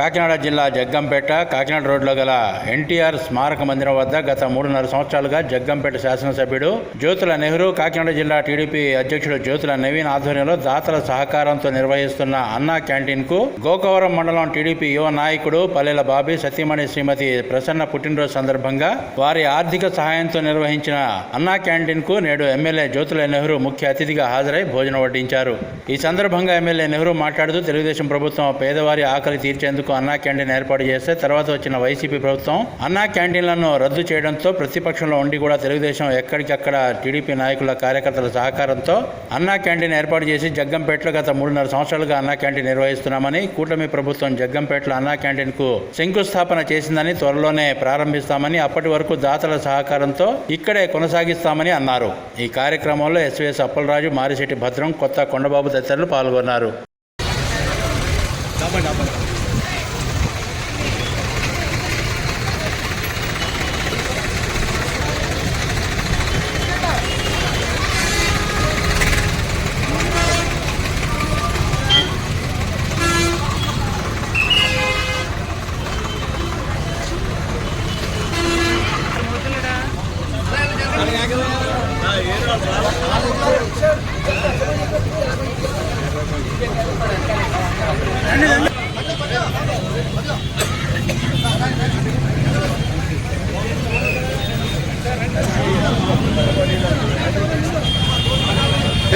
కాకినాడ జిల్లా జగ్గంపేట కాకినాడ రోడ్లో గల ఎన్టీఆర్ స్మారక మందిరం వద్ద గత మూడున్నర సంవత్సరాలుగా జగ్గంపేట శాసనసభ్యుడు జ్యోతుల నెహ్రూ కాకినాడ జిల్లా టీడీపీ అధ్యక్షుడు జ్యోతుల నవీన్ ఆధ్వర్యంలో దాతల సహకారంతో నిర్వహిస్తున్న అన్నా క్యాంటీన్కు గోకవరం మండలం టీడీపీ యువ నాయకుడు పల్లెల బాబీ సతీమణి శ్రీమతి ప్రసన్న పుట్టినరోజు సందర్భంగా వారి ఆర్థిక సహాయంతో నిర్వహించిన అన్నా క్యాంటీన్కు నేడు ఎమ్మెల్యే జ్యోతుల నెహ్రూ ముఖ్య అతిథిగా హాజరై భోజనం వడ్డించారు. ఈ సందర్భంగా ఎమ్మెల్యే నెహ్రూ మాట్లాడుతూ తెలుగుదేశం ప్రభుత్వం పేదవారి ఆకలి తీర్చేందుకు అన్నా క్యాంటీన్ ఏర్పాటు చేస్తే తర్వాత వచ్చిన వైసీపీ ప్రభుత్వం అన్నా క్యాంటీన్లను రద్దు చేయడంతో ప్రతిపక్షంలో ఉండి కూడా తెలుగుదేశం ఎక్కడికక్కడ టీడీపీ నాయకుల కార్యకర్తల సహకారంతో అన్నా క్యాంటీన్ ఏర్పాటు చేసి జగ్గంపేటలో గత మూడున్నర సంవత్సరాలుగా అన్నా క్యాంటీన్ నిర్వహిస్తున్నామని కూటమి ప్రభుత్వం జగ్గంపేటలో అన్నా క్యాంటీన్కు శంకుస్థాపన చేసిందని త్వరలోనే ప్రారంభిస్తామని అప్పటి వరకు దాతల సహకారంతో ఇక్కడే కొనసాగిస్తామని అన్నారు. ఈ కార్యక్రమంలో ఎస్వీఎస్ అప్పలరాజు మారిశెట్టి భద్రం కొత్త కొండబాబు తదితరులు పాల్గొన్నారు.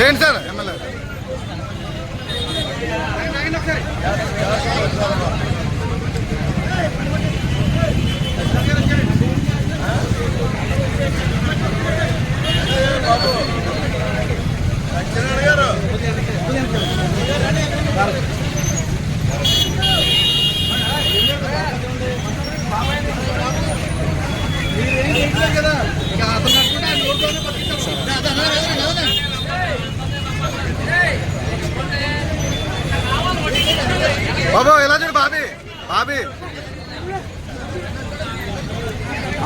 ఏంటి సార్? ఎమ్మెల్యే బాబు ఎలా చూడు బాబీ బాబీ